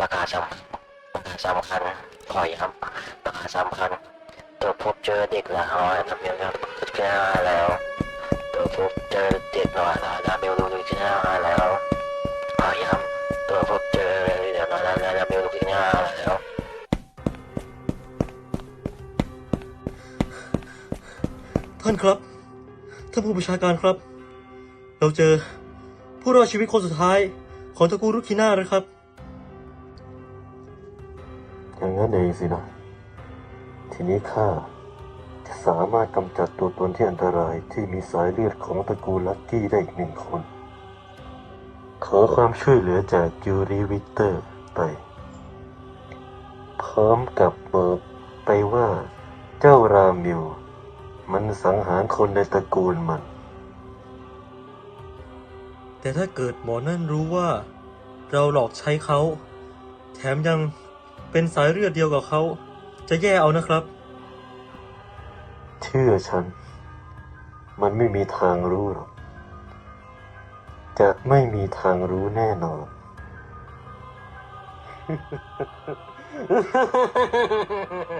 ประกาศสำประกาศสำคัญขอย้ำประกาศสำคัญตัวพบเจอเด็กละร้อยนะเบลครับแก้แล้วตัวพบเจอเด็กหน้อยละนะเบลรู้ที่หน้าแล้วขอย้ำตัวพบเจอเด็กหน้อยละนะเบลรู้ที่หน้าแล้วท่านครับ ท่านผู้บัญชาการครับ เราเจอผู้รอดชีวิตคนสุดท้ายของตระกูลรุคิน่าแล้วครับ อย่างนั้นเองสินะ ทีนี้ข้าจะสามารถกำจัดตัวตนที่อันตรายที่มีสายเลือดของตระกูลลักกี้ได้อีกหนึ่งคน ขอความช่วยเหลือจากยูริวิกเตอร์ไป พร้อมกับบอกไปว่าเจ้ารามิว มันสังหารคนในตระกูลมัน แต่ถ้าเกิดหมอนั่นรู้ว่า เราหลอกใช้เขา แถมยัง เป็นสายเลือดเดียวกับเขา จะแย่เอานะครับ เชื่อฉัน มันไม่มีทางรู้หรอก จะไม่มีทางรู้แน่นอนเ